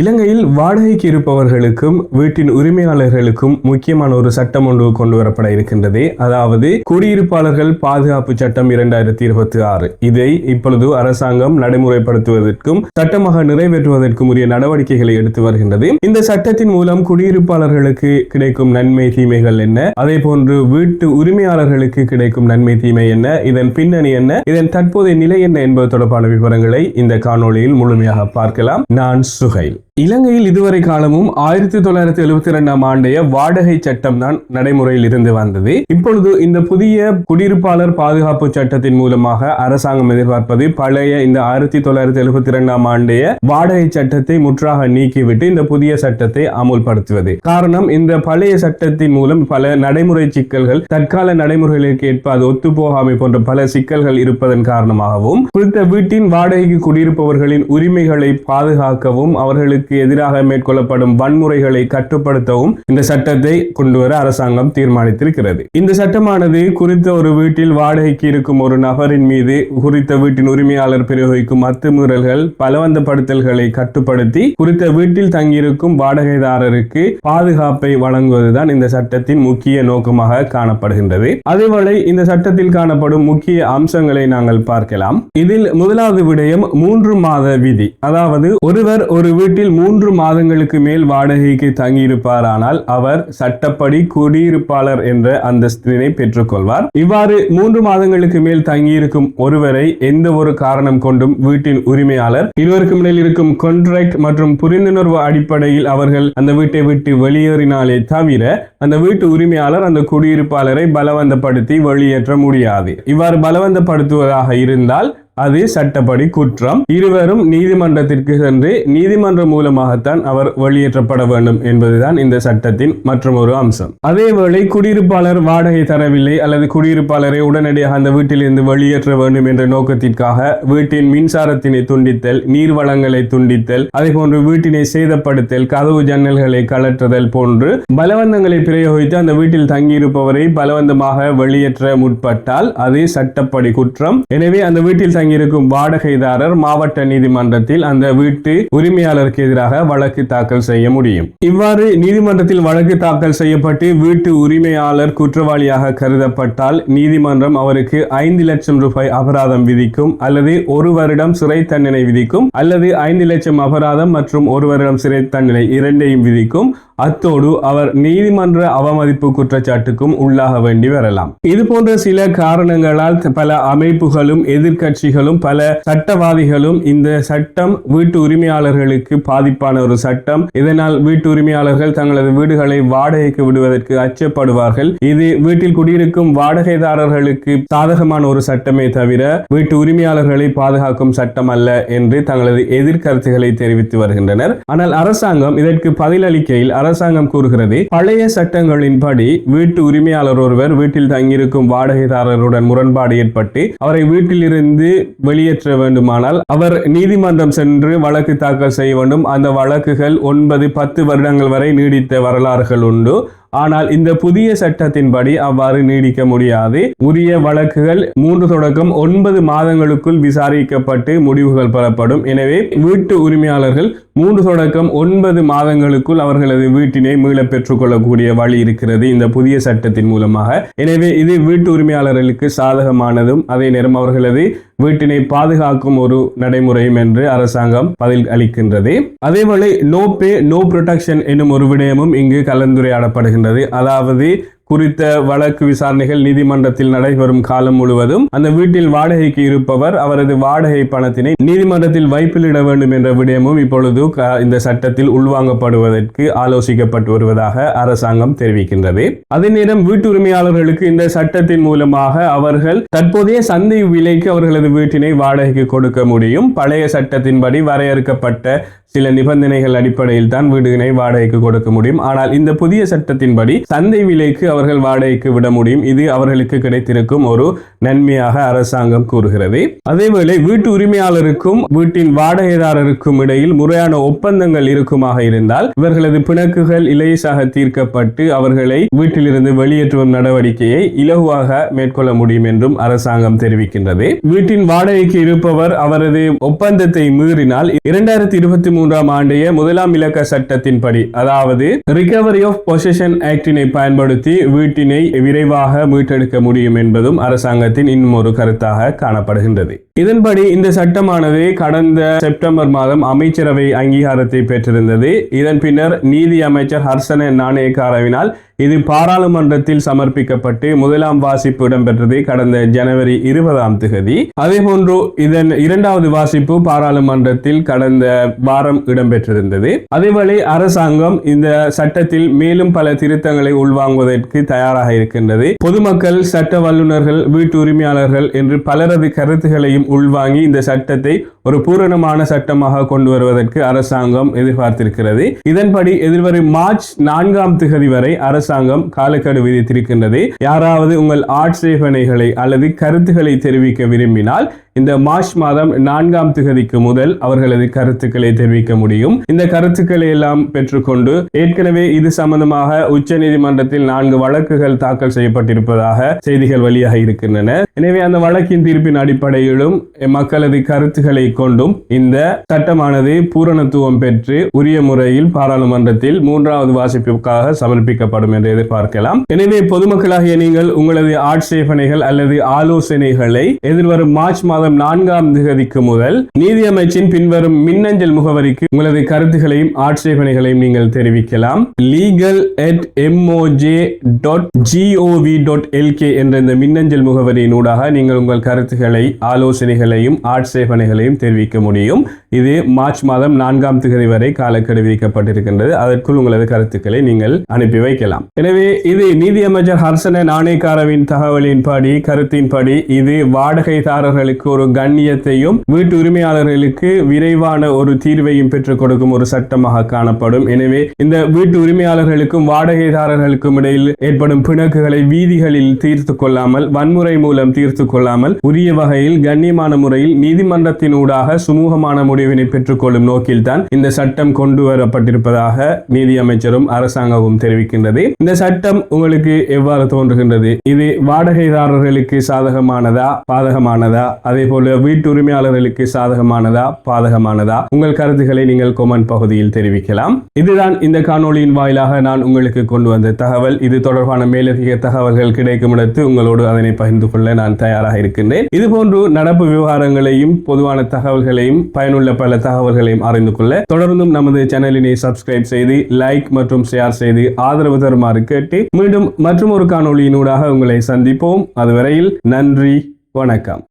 இலங்கையில் வாடகைக்கு இருப்பவர்களுக்கும் வீட்டின் உரிமையாளர்களுக்கும் முக்கியமான ஒரு சட்டம் ஒன்று கொண்டு வரப்பட இருக்கின்றது. அதாவது குடியிருப்பாளர்கள் பாதுகாப்பு சட்டம் இரண்டாயிரத்தி இருபத்தி ஆறு. இதை இப்பொழுது அரசாங்கம் நடைமுறைப்படுத்துவதற்கும் சட்டமாக நிறைவேற்றுவதற்கும் உரிய நடவடிக்கைகளை எடுத்து வருகின்றது. இந்த சட்டத்தின் மூலம் குடியிருப்பாளர்களுக்கு கிடைக்கும் நன்மை தீமைகள் என்ன? அதே போன்று வீட்டு உரிமையாளர்களுக்கு கிடைக்கும் நன்மை தீமை என்ன? இதன் பின்னணி என்ன? இதன் தற்போதைய நிலை என்ன என்பது தொடர்பான விவரங்களை இந்த காணொளியில் முழுமையாக பார்க்கலாம். நான் சுகைல் இலங்கையில் இதுவரை காலமும் ஆயிரத்தி தொள்ளாயிரத்தி எழுபத்தி இரண்டாம் ஆண்டைய வாடகை சட்டம் தான் நடைமுறையில் இருந்து வந்தது. இப்பொழுது இந்த புதிய குடியிருப்பாளர் பாதுகாப்பு சட்டத்தின் மூலமாக அரசாங்கம் எதிர்பார்ப்பது பழைய இந்த ஆயிரத்தி தொள்ளாயிரத்தி எழுபத்தி இரண்டாம் ஆண்டைய வாடகை சட்டத்தை முற்றாக நீக்கிவிட்டு இந்த புதிய சட்டத்தை அமுல்படுத்துவது. காரணம் இந்த பழைய சட்டத்தின் மூலம் பல நடைமுறை சிக்கல்கள் தற்கால நடைமுறைகளுக்கு ஏற்ப அது ஒத்துப்போகாமை போன்ற பல சிக்கல்கள் இருப்பதன் காரணமாகவும் குறித்த வீட்டின் வாடகைக்கு குடியிருப்பவர்களின் உரிமைகளை பாதுகாக்கவும் அவர்களுக்கு எதிராக மேற்கொள்ளப்படும் வன்முறைகளை கட்டுப்படுத்தவும் இந்த சட்டத்தை கொண்டுவர அரசாங்கம் தீர்மானித்திருக்கிறது. இந்த சட்டமானது குறித்த ஒரு வீட்டில் வாடகைக்கு இருக்கும் ஒரு நபரின் மீது குறித்த வீட்டின் உரிமையாளர் பிரயோகிக்கும் அத்துமீறல்கள் பலவந்தப்படுத்தல்களை கட்டுப்படுத்தி குறித்த வீட்டில் தங்கியிருக்கும் வாடகைதாரருக்கு பாதுகாப்பை வழங்குவதுதான் இந்த சட்டத்தின் முக்கிய நோக்கமாக காணப்படுகின்றது. அதேவேளை இந்த சட்டத்தில் காணப்படும் முக்கிய அம்சங்களை நாங்கள் பார்க்கலாம். இதில் முதலாவது விடயம் மூன்று மாத விதி. அதாவது ஒருவர் ஒரு வீட்டில் மூன்று மாதங்களுக்கு மேல் வாடகைக்கு தங்கியிருப்பாரானால் அவர் சட்டப்படி குடியிருப்பாளர் என்ற அந்தஸ்தினை பெற்றுக்கொள்வார். இவ்வாறு மூன்று மாதங்களுக்கு மேல் தங்கியிருக்கும் ஒருவரை எந்த ஒரு காரணம் கொண்டும் வீட்டின் உரிமையாளர் இருவருக்கும் இடையில் இருக்கும் கான்ட்ராக்ட் மற்றும் புரிந்துணர்வு அடிப்படையில் அவர்கள் அந்த வீட்டை விட்டு வெளியேறினாலே தவிர அந்த வீட்டு உரிமையாளர் அந்த குடியிருப்பாளரை பலவந்தப்படுத்தி வெளியேற்ற முடியாது. இவ்வாறு பலவந்தப்படுத்துவதாக இருந்தால் அது சட்டப்படி குற்றம். இருவரும் நீதிமன்றத்திற்கு சென்று நீதிமன்றம் மூலமாகத்தான் அவர் வெளியேற்றப்பட வேண்டும் என்பதுதான் இந்த சட்டத்தின் மற்றும் ஒரு அம்சம். அதேவேளை குடியிருப்பாளர் வாடகை தரவில்லை அல்லது குடியிருப்பாளரை உடனடியாக அந்த வீட்டிலிருந்து வெளியேற்ற வேண்டும் என்ற நோக்கத்திற்காக வீட்டின் மின்சாரத்தினை துண்டித்தல் நீர் வளங்களை துண்டித்தல் அதே போன்று வீட்டினை சேதப்படுத்தல் கதவு ஜன்னல்களை கலற்றுதல் போன்று பலவந்தங்களை பிரயோகித்து அந்த வீட்டில் தங்கியிருப்பவரை பலவந்தமாக வெளியேற்ற முற்பட்டால் அது சட்டப்படி குற்றம். எனவே அந்த வீட்டில் தங்கியிருக்கும் வாடகைதாரர் மாவட்ட நீதிமன்றத்தில் அந்த வீட்டு உரிமையாளருக்கு எதிராக வழக்கு தாக்கல் செய்ய முடியும். இவ்வாறு நீதிமன்றத்தில் வழக்கு தாக்கல் செய்யப்பட்டு வீட்டு உரிமையாளர் குற்றவாளியாக கருதப்பட்டால் நீதிமன்றம் அவருக்கு ஐந்து லட்சம் ரூபாய் அபராதம் விதிக்கும் அல்லது ஒரு வருடம் சிறை தண்டனை விதிக்கும் அல்லது ஐந்து லட்சம் அபராதம் மற்றும் ஒரு வருடம் சிறை தண்டனை இரண்டையும் விதிக்கும். அத்தோடு அவர் நீதிமன்ற அவமதிப்பு குற்றச்சாட்டுக்கும் உள்ளாக வேண்டி வரலாம். இது போன்ற சில காரணங்களால் பல அமைப்புகளும் எதிர்கட்சிகளும் பல சட்டவாதிகளும் இந்த சட்டம் வீட்டு உரிமையாளர்களுக்கு பாதிப்பான ஒரு சட்டம். இதனால் வீட்டு உரிமையாளர்கள் தங்களது வீடுகளை வாடகைக்கு விடுவதற்கு அச்சப்படுவார்கள். இது வீட்டில் குடியிருக்கும் வாடகைதாரர்களுக்கு சாதகமான ஒரு சட்டமே தவிர வீட்டு உரிமையாளர்களை பாதுகாக்கும் சட்டம் அல்ல என்று தங்களது எதிர்கருத்துகளை தெரிவித்து வருகின்றனர். ஆனால் அரசாங்கம் இதற்கு பதிலளிக்கையில் அரசாங்கம் கூறுகிறது. பழைய சட்டங்களின்படி வீட்டு உரிமையாளர் ஒருவர் வீட்டில் தங்கியிருக்கும் வாடகைதாரருடன் முரண்பாடு ஏற்பட்டு அவரை வீட்டிலிருந்து வெளியேற்ற வேண்டுமானால் அவர் நீதிமன்றம் சென்று வழக்கு தாக்கல் செய்ய வேண்டும். அந்த வழக்குகள் ஒன்பது பத்து வருடங்கள் வரை நீடித்த வரலாறுகள் உண்டு. ஆனால் இந்த புதிய சட்டத்தின்படி அவ்வாறு நீடிக்க முடியாது. உரிய வழக்குகள் மூன்று தொடக்கம் ஒன்பது மாதங்களுக்குள் விசாரிக்கப்பட்டு முடிவுகள் பெறப்படும். எனவே வீட்டு உரிமையாளர்கள் மூன்று தொடக்கம் ஒன்பது மாதங்களுக்குள் அவர்களது வீட்டினை மீள பெற்றுக்கொள்ளக்கூடிய வழி இருக்கிறது இந்த புதிய சட்டத்தின் மூலமாக. எனவே இது வீட்டு உரிமையாளர்களுக்கு சாதகமானதும் அதே நேரம் அவர்களது வீட்டினை பாதுகாக்கும் ஒரு நடைமுறையும் என்று அரசாங்கம் பதில் அளிக்கின்றது. அதேவேளை நோ பே நோ ப்ரொடெக்ஷன் என்னும் ஒரு விடயமும் இங்கு கலந்துரையாடப்படுகின்றது. அதாவது குறித்த வழக்கு விசாரணைகள் நீதிமன்றத்தில் நடைபெறும் காலம் முழுவதும் அந்த வீட்டில் வாடகைக்கு இருப்பவர் அவரது வாடகை பணத்தினை நீதிமன்றத்தில் வைப்பிலிட வேண்டும் என்ற விடயமும் இப்பொழுது இந்த சட்டத்தில் உள்வாங்கப்படுவதற்கு ஆலோசிக்கப்பட்டு வருவதாக அரசாங்கம் தெரிவிக்கின்றது. அதே நேரம் வீட்டு உரிமையாளர்களுக்கு இந்த சட்டத்தின் மூலமாக அவர்கள் தற்போதைய சந்தை விலைக்கு அவர்களது வீட்டினை வாடகைக்கு கொடுக்க முடியும். பழைய சட்டத்தின்படி வரையறுக்கப்பட்ட சில நிபந்தனைகள் அடிப்படையில் தான் வீடுகளை வாடகைக்கு கொடுக்க முடியும். ஆனால் இந்த புதிய சட்டத்தின்படி சந்தை விலைக்கு அவர்கள் வாடகைக்கு விட முடியும். இது அவர்களுக்கு கிடைத்திருக்கும் ஒரு நன்மையாக அரசாங்கம் கூறுகிறது. அதேவேளை வீட்டு உரிமையாளருக்கும் வீட்டின் வாடகைதாரருக்கும் இடையில் முறையான ஒப்பந்தங்கள் இருக்குமாக இருந்தால் இவர்களது பிணக்குகள் இலேசாக தீர்க்கப்பட்டு அவர்களை வீட்டிலிருந்து வெளியேற்றும் நடவடிக்கையை இலகுவாக மேற்கொள்ள முடியும் என்றும் அரசாங்கம் தெரிவிக்கின்றது. வீட்டின் வாடகைக்கு இருப்பவர் அவரது ஒப்பந்தத்தை மீறினால் இரண்டாயிரத்தி இருபத்தி மூன்றாம் ஆண்டைய முதலாம் இலக்க சட்டத்தின்படி அதாவது ரிகவரி ஆஃப் பொசிஷன் ஆக்டினை பயன்படுத்தி வீட்டினை விரைவாக மீட்டெடுக்க முடியும் என்பதும் அரசாங்கத்தின் இன்னும் ஒரு கருத்தாக காணப்படுகின்றது. இதன்படி இந்த சட்டமானது கடந்த செப்டம்பர் மாதம் அமைச்சரவை அங்கீகாரத்தை பெற்றிருந்தது. இதன் பின்னர் நீதி அமைச்சர் ஹர்சன நாணயக்காரவினால் இது பாராளுமன்றத்தில் சமர்ப்பிக்கப்பட்டு முதலாம் வாசிப்பு இடம்பெற்றது கடந்த ஜனவரி இருபதாம் திகதி. அதேபோன்று இதன் இரண்டாவது வாசிப்பு பாராளுமன்றத்தில் கடந்த வாரம் இடம்பெற்றிருந்தது. அதேவேளை அரசாங்கம் இந்த சட்டத்தில் மேலும் பல திருத்தங்களை உள்வாங்குவதற்கு தயாராக இருக்கின்றது. பொதுமக்கள் சட்ட வல்லுநர்கள் வீட்டு உரிமையாளர்கள் என்று பலரது கருத்துகளையும் உள்வாங்கி இந்த சட்டத்தை ஒரு பூரணமான சட்டமாக கொண்டு வருவதற்கு அரசாங்கம் எதிர்பார்த்திருக்கிறது. இதன்படி எதிர்வரும் மார்ச் நான்காம் திகதி வரை அரசாங்கம் காலக்கெடு விதித்திருக்கின்றது. யாராவது உங்கள் ஆட்சேபனைகளை அல்லது கருத்துக்களை தெரிவிக்க விரும்பினால் இந்த மார்ச் மாதம் நான்காம் திகதிக்கு முதல் அவர்களது கருத்துக்களை தெரிவிக்க முடியும். இந்த கருத்துக்களை எல்லாம் பெற்றுக்கொண்டு ஏற்கனவே இது சம்பந்தமாக உச்ச நீதிமன்றத்தில் நான்கு வழக்குகள் தாக்கல் செய்யப்பட்டிருப்பதாக செய்திகள் வழியாக இருக்கின்றன. எனவே அந்த வழக்கின் தீர்ப்பின் அடிப்படையிலும் மக்களது கருத்துக்களை கொண்டும் இந்த சட்டமானது பூரணத்துவம் பெற்று உரிய முறையில் பாராளுமன்றத்தில் மூன்றாவது வாசிப்புக்காக சமர்ப்பிக்கப்படும் என்று எதிர்பார்க்கலாம். எனவே பொதுமக்களாகிய நீங்கள் உங்களது ஆட்சேபனைகள் அல்லது ஆலோசனைகளை எதிர்வரும் மார்ச் மாதம் நான்காம் திகதிக்கு முதல் நீதியமைச்சின் பின்வரும் மின்னஞ்சல் முகவரிக்கு உங்களது கருத்துகளையும் ஆட்சேபனைகளையும் நீங்கள் தெரிவிக்கலாம். Legal at MOJ dot GOV dot LK என்ற இந்த மின்னஞ்சல் முகவரியின் ஊடாக நீங்கள் உங்கள் கருத்துக்களை ஆலோசனைகளையும் ஆட்சேபனைகளையும் தெரிவிக்க முடியும். இது மார்ச் மாதம் நான்காம் திகதி வரை காலக்கெடு விதிக்கப்பட்டிருக்கின்றது. அதற்குள் உங்களது கருத்துக்களை நீங்கள் அனுப்பி வைக்கலாம். எனவே இது நீதியமைச்சர் ஹர்சன நாணயக்காரவின் தகவலின்படி கருத்தின்படி இது வாடகைதாரர்களுக்கு ஒரு கண்ணியத்தையும் வீட்டு உரிமையாளர்களுக்கு விரைவான ஒரு தீர்வையும் பெற்றுக் கொடுக்கும் ஒரு சட்டமாக காணப்படும். எனவே இந்த வீட்டு உரிமையாளர்களுக்கும் வாடகைதாரர்களுக்கும் இடையில் ஏற்படும் பிணக்குகளை வீதிகளில் தீர்த்து கொள்ளாமல் வன்முறை மூலம் தீர்த்து கொள்ளாமல் உரிய வகையில் கண்ணியமான முறையில் நீதிமன்றத்தின் எதிராக சுமூகமான முடிவினை பெற்றுக்கொள்ளும் நோக்கில்தான் இந்த சட்டம் கொண்டு வரப்பட்டிருப்பதாக நீதியமைச்சரும் அரசாங்கமும் தெரிவிக்கின்றது. இந்த சட்டம் உங்களுக்கு எவ்வாறு தோன்றுகின்றது? இது வாடகைதாரர்களுக்கு சாதகமானதா பாதகமானதா? அதே போல வீட்டு உரிமையாளர்களுக்கு சாதகமானதா பாதகமானதா? உங்கள் கருத்துக்களை நீங்கள் கொமெண்ட் பகுதியில் தெரிவிக்கலாம். இதுதான் இந்த காணொளியின் வாயிலாக நான் உங்களுக்கு கொண்டு வந்த தகவல். இது தொடர்பான மேலதிக தகவல்கள் கிடைக்கும் இடத்து உங்களோடு அதனை பகிர்ந்து கொள்ள நான் தயாராக இருக்கின்றேன். இதுபோன்று நடப்பு விவகாரங்களையும் பொதுவான தகவல்களையும் பயனுள்ள பல தகவல்களையும் அறிந்து கொள்ள தொடர்ந்தும் நமது சேனலினை சப்ஸ்கிரைப் செய்து லைக் மற்றும் ஷேர் செய்து ஆதரவு தருமாறு கேட்டு மீண்டும் மற்றும் ஒரு காணொளியினூடாக உங்களை சந்திப்போம். அதுவரையில் நன்றி வணக்கம்.